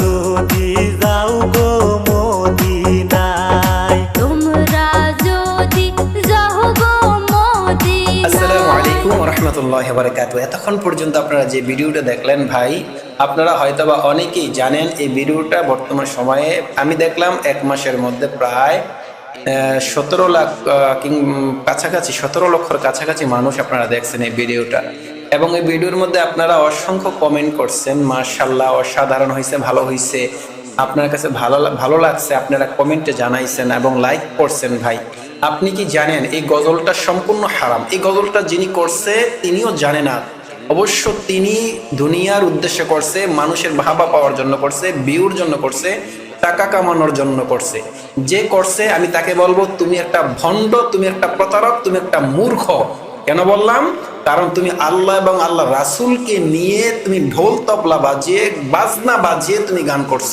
যদি যাও গো মদিনায়? তোমরা যদি যাও গো মদিনায়। আসসালামু আলাইকুম রহমতুল্লাহ বারকাতু এতক্ষণ পর্যন্ত আপনারা যে ভিডিওটা দেখলেন ভাই আপনারা হয়তো বা অনেকেই জানেন এই ভিডিওটা বর্তমান সময়ে আমি দেখলাম এক মাসের মধ্যে প্রায় সতেরো লাখ কিং- কাছাকাছি সতেরো লক্ষর কাছাকাছি মানুষ আপনারা দেখছেন এই ভিডিওটা। এবং এই ভিডিওর মধ্যে আপনারা অসংখ্য কমেন্ট করছেন। মার্শাল্লাহ অসাধারণ হয়েছে ভালো হয়েছে আপনার কাছে ভালো ভালো লাগছে, আপনারা কমেন্টে জানাইছেন এবং লাইক করছেন ভাই। আপনি কি জানেন এই গজলটা সম্পূর্ণ হারাম? এই গজলটা যিনি করছে, তিনিও জানে না। অবশ্য তিনি দুনিয়ার উদ্দেশ্যে করছে, মানুষের ভাবা পাওয়ার জন্য করছে বিউর জন্য করছে, টাকা কামানোর জন্য করছে। যে করছে, আমি তাকে বলব, তুমি একটা ভণ্ড, তুমি একটা প্রতারক, তুমি একটা মূর্খ। কেন বললাম? কারণ তুমি আল্লাহ এবং আল্লাহ রাসুলকে নিয়ে তুমি ঢোল তবলা বাজিয়ে, বাজনা বাজিয়ে তুমি গান করছ।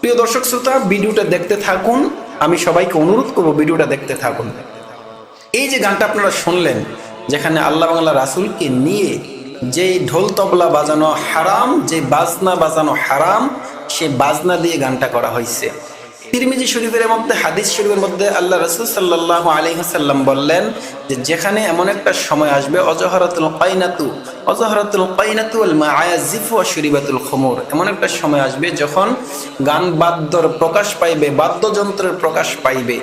প্রিয় দর্শক শ্রোতা, ভিডিওটা দেখতে থাকুন। আমি সবাইকে অনুরোধ করব ভিডিওটা দেখতে থাকুন। এই যে গানটা আপনারা শুনলেন, যেখানে আল্লাহ বাংলা রাসুলকে নিয়ে যে ঢোল তবলা বাজানো হারাম যে বাজনা বাজানো হারাম সে বাজনা দিয়ে গানটা করা হয়েছে। তিরমিজি শরীফের মধ্যে হাদিস শরীফের মধ্যে আল্লাহ রসুল সাল্লাহ আলহিহাসাল্লাম বললেন যে যেখানে এমন একটা সময় আসবে, অজহরাতুল কাইনাতু অজহরাতুল কাইনাতু আল মায়াজিফু শরীবাতুল খমর। এমন একটা সময় আসবে যখন গান বাদ্যর প্রকাশ পাইবে, বাদ্যযন্ত্রের প্রকাশ পাইবে।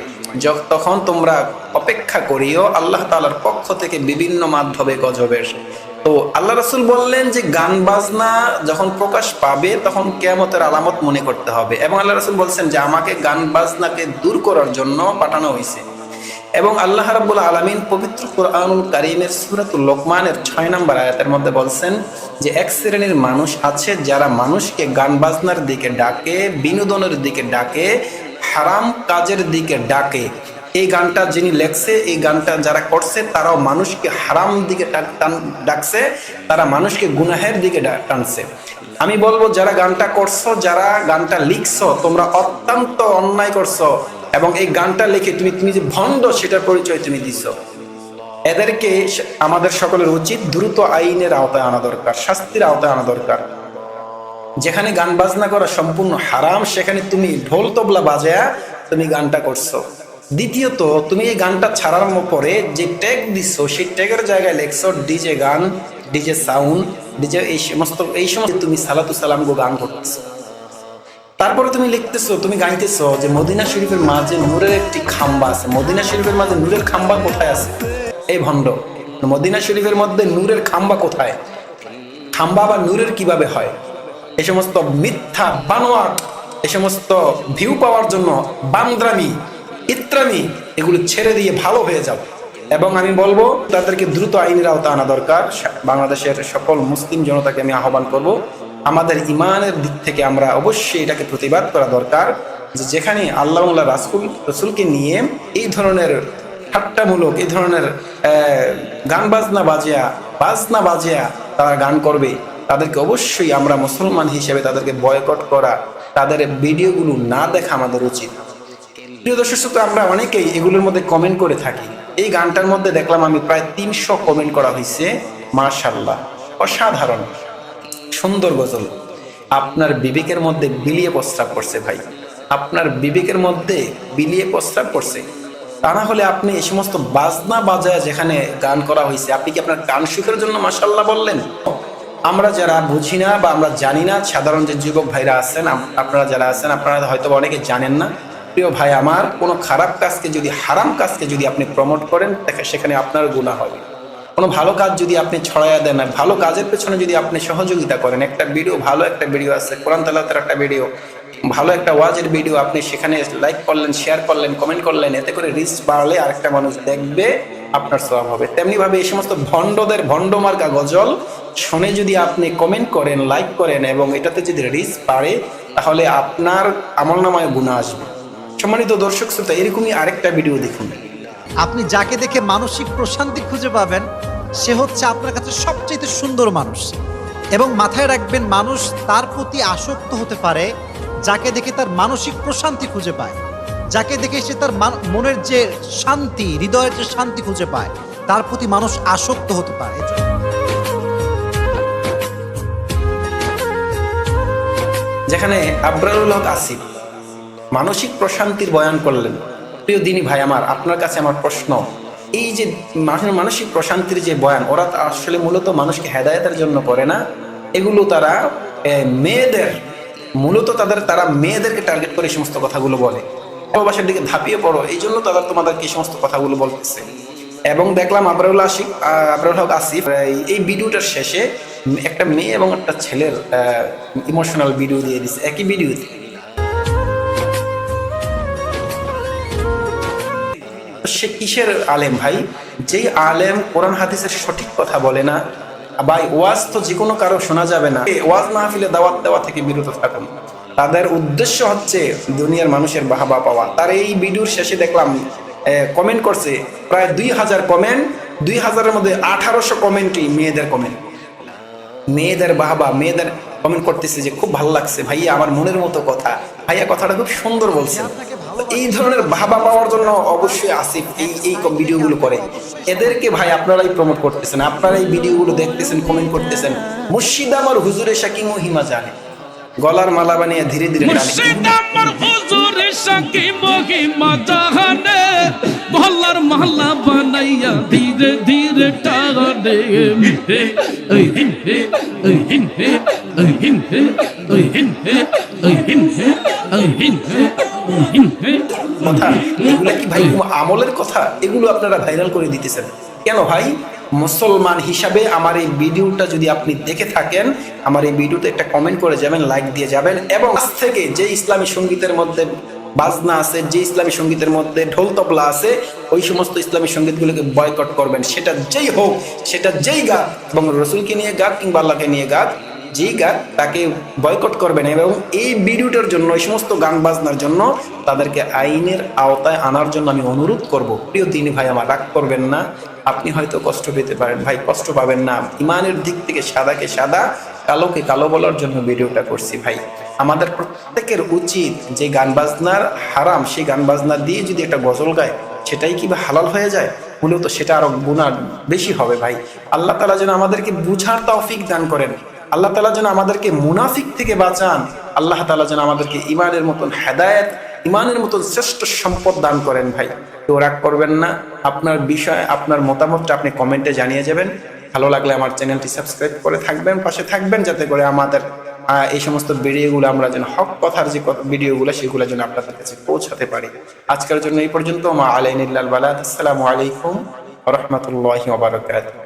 তখন তোমরা অপেক্ষা করিও আল্লাহ তাআলার পক্ষ থেকে বিভিন্ন মাধ্যমে গজবের। তো আল্লাহ রসুল বললেন যে গান বাজনা যখন প্রকাশ পাবে, তখন কেয়ামতের আলামত মনে করতে হবে। এবং আল্লাহ রাসুল বলছেন যে আমাকে গান বাজনাকে দূর করার জন্য পাঠানো হয়েছে। এবং আল্লাহ রাব্বুল আলামিন পবিত্র কোরআনুল কারীমের সূরাতুল লোকমানের ছয় নম্বর আয়াতের মধ্যে বলছেন যে এক শ্রেণির মানুষ আছে যারা মানুষকে গান বাজনার দিকে ডাকে, বিনোদনের দিকে ডাকে, হারাম কাজের দিকে ডাকে। এই গানটা যিনি লেখছে, এই গানটা যারা করছে, তারাও মানুষকে হারাম দিকে ডাকছে, তারা মানুষকে গুনাহের দিকে টানছে। আমি বলব, যারা গানটা করছ, যারা গানটা লিখছো, তোমরা অত্যন্ত অন্যায় করছ এবং এই গানটা লিখে তুমি তুমি যে ভণ্ড, সেটার পরিচয় তুমি দিছো। এদেরকে আমাদের সকলের উচিত দ্রুত আইনের আওতায় আনা দরকার, শাস্তির আওতায় আনা দরকার। যেখানে গান বাজনা করা সম্পূর্ণ হারাম, সেখানে তুমি ঢোল তবলা বাজায়া তুমি গানটা করছ। দ্বিতীয়ত, তুমি এই গানটা ছাড়ার পরে যে ট্যাগ দিচ্ছ সেই ট্যাগের জায়গায় লেখছো ডিজে গান ডিজে সাউন্ড ডিজে এই সমস্ত এই সমস্ত তুমি সালাতু সালাম গো গান করতেছো। তারপরে তুমি লিখতেছো, তুমি গাইতেছো যে মদিনা শরীফের মাঝে নূরের একটি খাম্বা আছে। মদিনা শরীফের মাঝে নূরের খাম্বা কোথায় আছে? এই ভণ্ড, মদিনা শরীফের মধ্যে নূরের খাম্বা কোথায়? খাম্বা বা নূরের কীভাবে হয়? এ সমস্ত মিথ্যা বানোয়াট, এ সমস্ত ভিউ পাওয়ার জন্য বান্দ্রামি ইত্রামি এগুলো ছেড়ে দিয়ে ভালো হয়ে যাও। এবং আমি বলব, তাদেরকে দ্রুত আইনের আওতা আনা দরকার। বাংলাদেশের সকল মুসলিম জনতাকে আমি আহ্বান করব, আমাদের ইমানের দিক থেকে আমরা অবশ্যই এটাকে প্রতিবাদ করা দরকার যে যেখানে আল্লাহ রাসুল রসুলকে নিয়ে এই ধরনের ঠাট্টামূলক, এই ধরনের গান বাজনা বাজিয়া বাজনা বাজিয়া তারা গান করবে। তাদেরকে অবশ্যই আমরা মুসলমান হিসেবে তাদেরকে বয়কট করা, তাদের ভিডিওগুলো না দেখা আমাদের উচিত। প্রিয় দর্শক শ্রোতা, আমরা অনেকেই এগুলোর মধ্যে কমেন্ট করে থাকি। এই গানটার মধ্যে দেখলাম আমি প্রায় তিনশো কমেন্ট করা হয়েছে মার্শাল্লাহ অসাধারণ। সুন্দর গজল। আপনার বিবেকের মধ্যে বিলিয়ে প্রস্তাব করছে ভাই। আপনার বিবেকের মধ্যে বিলিয়ে প্রস্তাব করছে। তা না হলে আপনি এই সমস্ত বাজনা বাজায় যেখানে গান করা হয়েছে আপনি কি আপনার গান সুখের জন্য মাসাল্লাহ বললেন? আমরা যারা বুঝি না বা আমরা জানি না সাধারণ যে যুবক ভাইরা আছেন আপনারা যারা আছেন আপনারা হয়তো অনেকে জানেন না প্রিয় ভাই আমার, কোনো খারাপ কাজকে যদি, হারাম কাজকে যদি আপনি প্রমোট করেন সেখানে আপনার গুণা হবে। কোনো ভালো কাজ যদি আপনি ছড়াইয়া দেন, আর ভালো কাজের পেছনে যদি আপনি সহযোগিতা করেন, একটা ভিডিও ভালো একটা ভিডিও আছে, কোরআন তালাতের একটা ভিডিও ভালো একটা ওয়াজের ভিডিও আপনি সেখানে লাইক করলেন শেয়ার করলেন কমেন্ট করলেন, এতে করে রিচ বাড়লে আরেকটা মানুষ দেখবে, আপনার সব হবে। তেমনি ভাবে এই সমস্ত ভণ্ডদের ভণ্ড মার্কা গজল শুনে যদি আপনি কমেন্ট করেন লাইক করেন, এবং এটাতে যদি রিচ বাড়ে, তাহলে আপনার আমল নামায় গুণা আসবে। সম্মানিত দর্শক শ্রোতা এরকমই আরেকটা ভিডিও দেখুন। আপনি যাকে দেখে মানসিক প্রশান্তি খুঁজে পাবেন সে হচ্ছে আপনার কাছে সবচেয়ে সুন্দর মানুষ। এবং মাথায় রাখবেন মানুষ তার প্রতি আসক্ত হতে পারে যাকে দেখে তার মানসিক প্রশান্তি খুঁজে পায়। যাকে দেখে সে তার মনের যে শান্তি হৃদয়ের যে শান্তি খুঁজে পায় তার প্রতি মানুষ আসক্ত হতে পারে। যেখানে আব্রারুল হক আসিফ মানসিক প্রশান্তির বয়ান করলেন প্রিয় দিনী ভাই আমার আপনার কাছে আমার প্রশ্ন। এই যে মানুষের মানসিক প্রশান্তির যে বয়ান ওরা আসলে মূলত মানুষকে হেদায়তের জন্য করে না। এগুলো তারা মেয়েদের মূলত তাদের তারা মেয়েদেরকে টার্গেট করে এই সমস্ত কথাগুলো বলে। ভালোবাসার দিকে ধাপিয়ে পড়ো এই জন্য তারা তোমাদেরকে এই সমস্ত কথাগুলো বলতেছে। এবং দেখলাম আবরাউল আশিক আহ, আবরাউল হক আসিফ এই- এই ভিডিওটার শেষে একটা মেয়ে এবং একটা ছেলের ইমোশনাল ভিডিও দিয়ে দিচ্ছে একই ভিডিওতে সে কিসের আলেম ভাই? যেই আলেম কোরআন হাদিসের সঠিক কথা বলে না, ভাই, ওয়াজ তো যে কোনো কারও শোনা যাবে না। ওয়াজ মাহফিলে দাওয়াত দেওয়া থেকে বিরত থাকুন। তাদের উদ্দেশ্য হচ্ছে দুনিয়ার মানুষের বাহাবা পাওয়া। তার এই ভিডিওর শেষে দেখলাম কমেন্ট করছে, প্রায় দুই হাজার কমেন্ট দুই হাজারের মধ্যে আঠারোশো কমেন্টই মেয়েদের কমেন্ট মেয়েদের বাহাবা, মেয়েদের কমেন্ট করতেছে যে, খুব ভালো লাগছে ভাইয়া, আমার মনের মতো কথা। ভাইয়া কথাটা খুব সুন্দর বলছেন তো এই ধরনের বাহবা পাওয়ার জন্য অবশ্যই আসিফ এই এই ভিডিওগুলো করে। এদেরকে ভাই আপনারাই প্রমোট করতেছেন, আপনারা এই ভিডিওগুলো দেখতেছেন কমেন্ট করতেছেন। মুর্শিদ আমার হুজুরে শাকি মহিমা জানে। গলার মালা বানিয়ে ধীরে ধীরে ভল্লার মালা বানাইয়া ধীরে ধীরে টানে। ওই হিন হে ওই হিন হে ওই হিন হে ওই হিন হে আমলের কথা? এগুলো আপনারা ভাইরাল করে দিতেছেন। কেন ভাই? মুসলমান হিসাবে আমার এই ভিডিওটা যদি আপনি দেখে থাকেন, আমার এই ভিডিওতে একটা কমেন্ট করে যাবেন লাইক দিয়ে যাবেন, এবং আজ থেকে যে ইসলামী সঙ্গীতের মধ্যে বাজনা আছে, যে ইসলামী সঙ্গীতের মধ্যে ঢোল তবলা আছে, ওই সমস্ত ইসলামী সঙ্গীতগুলোকে বয়কট করবেন। সেটা যেই হোক, সেটা যেই গাক এবং রসুলকে নিয়ে গাক কিংবা আল্লাহকে নিয়ে গাক যেই গান তাকে বয়কট করবেন এবং এই ভিডিওটার জন্য, এই সমস্ত গান বাজনার জন্য তাদেরকে আইনের আওতায় আনার জন্য আমি অনুরোধ করব। প্রিয় তিনি ভাই, আমার রাগ করবেন না। আপনি হয়তো কষ্ট পেতে পারেন। ভাই, কষ্ট পাবেন না। ইমানের দিক থেকে সাদাকে সাদা, কালোকে কালো বলার জন্য ভিডিওটা করছি ভাই। আমাদের প্রত্যেকের উচিত যে গান বাজনার হারাম, সেই গান বাজনা দিয়ে যদি একটা গজল গায়, সেটাই কি হালাল হয়ে যায়? মূলত সেটা আরও গুণা বেশি হবে ভাই। আল্লাহ তালা যেন আমাদেরকে বুঝার তৌফিক দান করেন। আল্লাহ তালা যেন আমাদেরকে মুনাফিক থেকে বাঁচান। আল্লাহ তালা যেন আমাদেরকে ইমানের মতন হেদায়েত ইমানের মতন শ্রেষ্ঠ সম্পদ দান করেন ভাই। কেউ রাগ করবেন না। আপনার বিষয়, আপনার মতামতটা আপনি কমেন্টে জানিয়ে যাবেন। ভালো লাগলে আমার চ্যানেলটি সাবস্ক্রাইব করে থাকবেন, পাশে থাকবেন, যাতে করে আমাদের এই সমস্ত ভিডিওগুলো আমরা যেন হক কথার যে ভিডিওগুলো, সেগুলো যেন আপনাদের কাছে পৌঁছাতে পারি। আজকের জন্য এই পর্যন্ত। মা আলাইনিল্লাল বালাদ। আসসালামু আলাইকুম রহমতুল্লাহি ওবরাকাতুহু